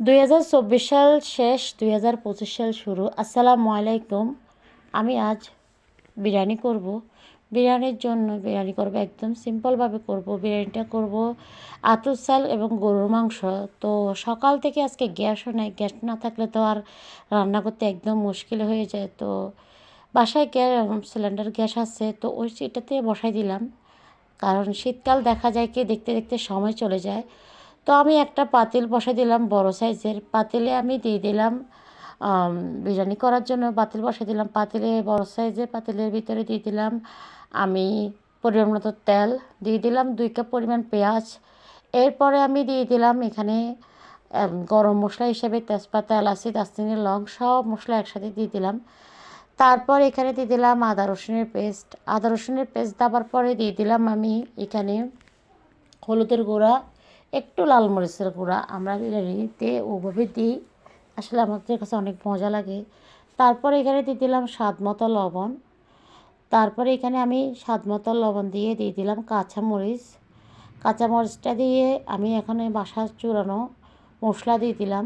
দুই হাজার চব্বিশ সাল শেষ, দুই হাজার পঁচিশ সাল শুরু। আসসালামু আলাইকুম। আমি আজ বিরিয়ানি করব। বিরিয়ানির জন্য বিরিয়ানি করব, একদম সিম্পলভাবে করব। বিরিয়ানিটা করব আতুর চাল এবং গরুর মাংস। তো সকাল থেকে আজকে গ্যাসও নেই। গ্যাস না থাকলে তো আর রান্না করতে একদম মুশকিল হয়ে যায়। তো বাসায় গ্যাস, সিলিন্ডার গ্যাস আছে। তো ওই সেটাতে বসাই দিলাম। কারণ শীতকাল দেখা যায় কি, দেখতে দেখতে সময় চলে যায়। তো আমি একটা পাতিল বসাই দিলাম, বড় সাইজের পাতিলে আমি দিয়ে দিলাম বিরিয়ানি করার জন্য পাতিল বসাই দিলাম। পাতিলে, বড় সাইজের পাতিলের ভিতরে দিয়ে দিলাম আমি পরিমাণ মতো তেল, দিয়ে দিলাম দুই কাপ পরিমাণ পেঁয়াজ। এরপরে আমি দিয়ে দিলাম এখানে গরম মশলা হিসেবে তেজপাতা, এলাচি, দারচিনি, লং সব মশলা একসাথে দিয়ে দিলাম। তারপর এখানে দিয়ে দিলাম আদা রসুনের পেস্ট। আদা রসুনের পেস্ট দেওয়ার পরে দিয়ে দিলাম আমি এখানে হলুদের গুঁড়া একটু লাল মরিচের গুঁড়া আমরা বিরিয়ানিতে ওভাবে দিই। আসলে আমাদের কাছে অনেক মজা লাগে। তারপরে এখানে দিয়ে দিলাম স্বাদ মতো লবণ। তারপরে এখানে আমি স্বাদ মতো লবণ দিয়ে দিয়ে দিলাম কাঁচামরিচ কাঁচামরিচটা দিয়ে আমি এখানে বাসা চুরানো মশলা দিয়ে দিলাম।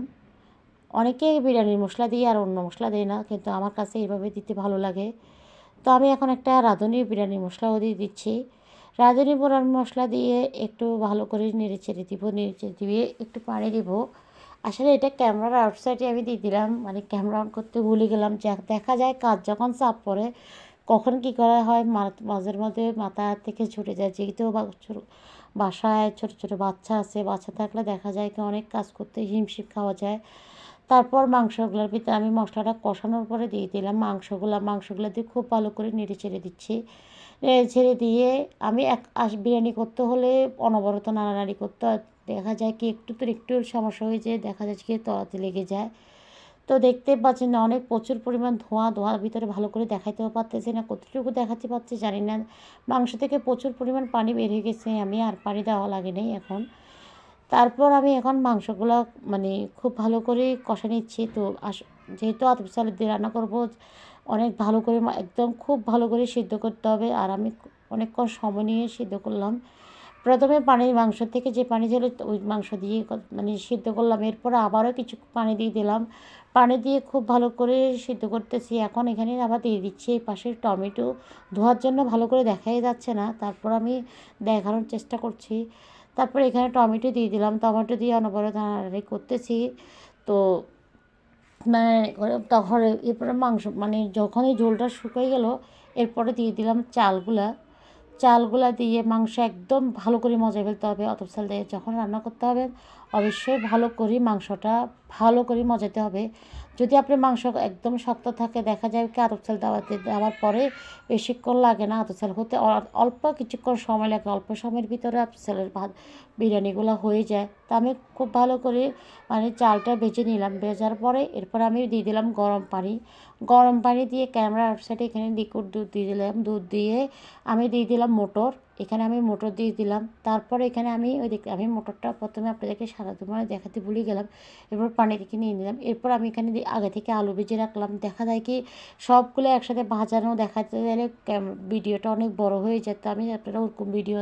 অনেকে বিরিয়ানির মশলা দিয়ে আর অন্য মশলা দেয় না, কিন্তু আমার কাছে এইভাবে দিতে ভালো লাগে। তো আমি এখন একটা রাঁধুনি বিরিয়ানি মশলাও দিয়ে দিচ্ছি। রাঁধুনি বিরিয়ানি মশলা দিয়ে একটু ভালো করে নেড়ে চেড়ে দিব, নেড়ে চেড়ে দিয়ে একটু পানি দিব। আসলে এটা ক্যামেরার আউটসাইডে আমি দিয়ে দিলাম মানে ক্যামেরা অন করতে ভুলে গেলাম। যে, দেখা যায় কাজ যখন চাপ পড়ে, কখন কী করা হয় মাঝের মধ্যে মাথা থেকে ছুটে যায়। যেহেতু বাসায় ছোটো ছোটো বাচ্চা আছে, বাচ্চা থাকলে দেখা যায় কি অনেক কাজ করতে হিমশিম খাওয়া যায়। তারপর মাংসগুলোর ভিতরে আমি মশলাটা কষানোর পরে দিয়ে দিলাম মাংসগুলো। মাংসগুলো দিয়ে খুব ভালো করে নেড়ে চেড়ে দিচ্ছি। ছেড়ে দিয়ে আমি এক আশ বিরিয়ানি করতে হলে অনবরত নাড়ানাড়ি করতে দেখা যায় কি একটু তো একটু সমস্যা হয়ে যায়, দেখা যাচ্ছে কি তলাতে লেগে যায়। তো দেখতে পাচ্ছেন না, অনেক প্রচুর পরিমাণ ধোঁয়া, ধোঁয়ার ভিতরে ভালো করে দেখাইতেও পারতেছি না, কতটুকু দেখাতে পারছি জানি না। মাংস থেকে প্রচুর পরিমাণ পানি বের হয়ে গেছে, আমি আর পানি দেওয়া লাগে নেই এখন। তারপর আমি এখন মাংসগুলো মানে খুব ভালো করে কষা নিচ্ছি। তো আস, যেহেতু আতপ চালের দিয়ে রান্না করব অনেক ভালো করে একদম খুব ভালো করে সিদ্ধ করতে হবে। আর আমি অনেকক্ষণ সময় নিয়ে সিদ্ধ করলাম। প্রথমে পানির মাংস থেকে যে পানি ছিল ওই মাংস দিয়ে মানে সিদ্ধ করলাম। এরপরে আবারও কিছু পানি দিয়ে দিলাম। পানি দিয়ে খুব ভালো করে সিদ্ধ করতেছি। এখন এখানে আবার দিয়ে দিচ্ছি। এই পাশে টমেটো ধোয়ার জন্য ভালো করে দেখাই যাচ্ছে না। তারপর আমি দেখানোর চেষ্টা করছি। তারপরে এখানে টমেটো দিয়ে দিলাম। টমেটো দিয়ে অনবরত করতেছি। তো মানে তখন এরপরে মাংস মানে যখনই ঝোলটা শুকিয়ে গেল এরপরে দিয়ে দিলাম চালগুলা। চালগুলা দিয়ে মাংস একদম ভালো করে মজায় ফেলতে হবে অত চাল দিয়ে যখন রান্না করতে হবে, অবশ্যই ভালো করে মাংসটা ভালো করে মজাতে হবে। যদি আপনি মাংস একদম শক্ত থাকে, দেখা যায় কি আতপ চাল দেওয়াতে দেওয়ার পরে বেশিক্ষণ লাগে না আতপ চাল হতে অল্প কিছুক্ষণ সময় লাগে, অল্প সময়ের ভিতরে আতপ চালের ভাত, বিরিয়ানিগুলো হয়ে যায়। তা আমি খুব ভালো করে মানে চালটা ভেজে নিলাম ভেজার পরে এরপর আমি দিয়ে দিলাম গরম পানি। গরম পানি দিয়ে ক্যামেরা আউটসাইডে এখানে লিকুইড দুধ দিয়ে দিলাম, দুধ দিয়ে আমি দিয়ে দিলাম মোটর এখানে আমি মোটর দিয়ে দিলাম। তারপরে এখানে আমি ওই দেখ, আমি মোটরটা প্রথমে আপনাদেরকে সারা মানে দেখাতে ভুলে গেলাম। এরপর পানি থেকে নিয়ে নিলাম। এরপর আমি এখানে আগে থেকে আলু ভেজে রাখলাম। দেখা যায় কি সবগুলো একসাথে ভাজানো দেখাতে গেলে ভিডিওটা অনেক বড় হয়ে যেত আমি আপনারা ওরকম ভিডিও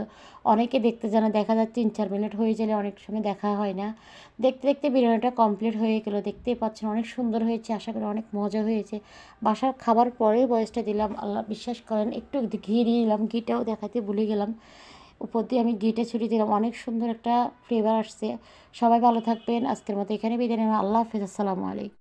অনেকে দেখতে জানে, দেখা যায় তিন চার মিনিট হয়ে গেলে অনেক সময় দেখা হয় না। দেখতে দেখতে বিরিয়ানিটা কমপ্লিট হয়ে গেলো। দেখতেই পাচ্ছেন অনেক সুন্দর হয়েছে, আশা করি অনেক মজা হয়েছে। বাসার খাবার পরেই বয়সটা দিলাম, আল্লাহ বিশ্বাস করেন, একটু ঘি দিলাম ঘিটাও দেখাতে ভুলে গেলাম। উপর দিয়ে আমি ঘিটা ছুরি দিলাম। অনেক সুন্দর একটা ফ্লেভার আসছে। সবাই ভালো থাকবেন। আজকের মতো এখানে বিদায় নেবেন আল্লাহ হাফিজ। আসসালামু আলাইকুম।